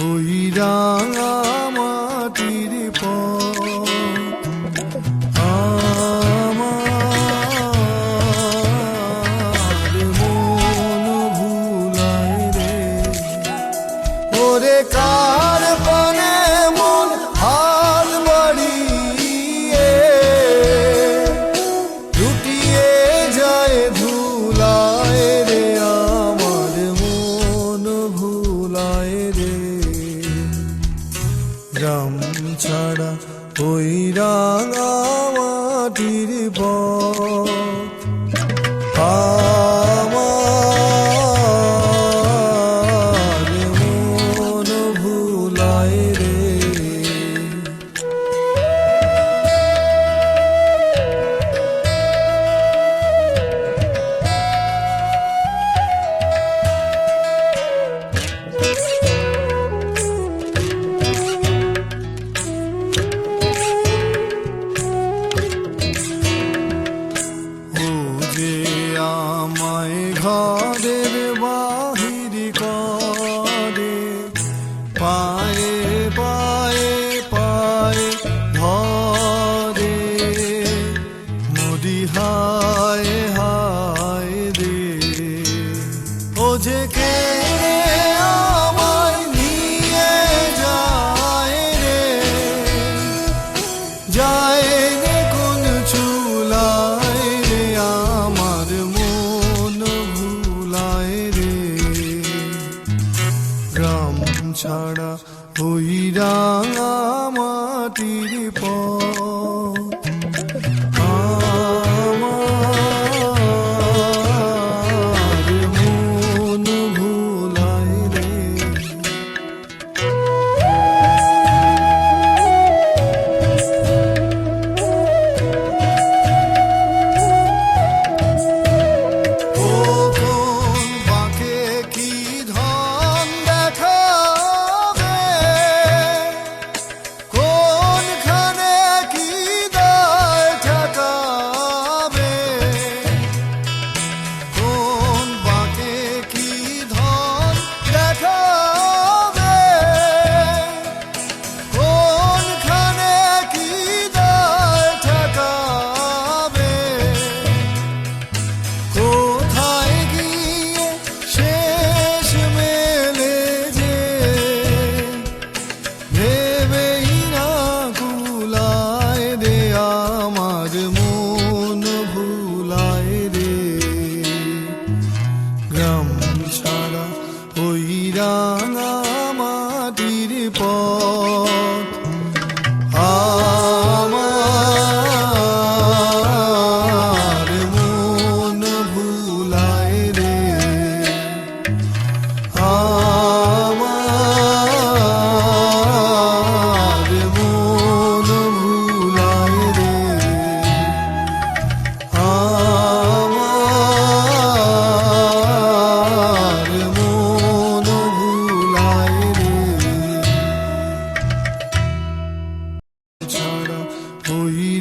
ওই পথ। আমার মন রে। হায় হায় রে। যায় রে। যায় কোন আমার রে। ছাড়া ওই রাঙা মাটির পথ। গ্রাম ছাড়া ওই রাঙা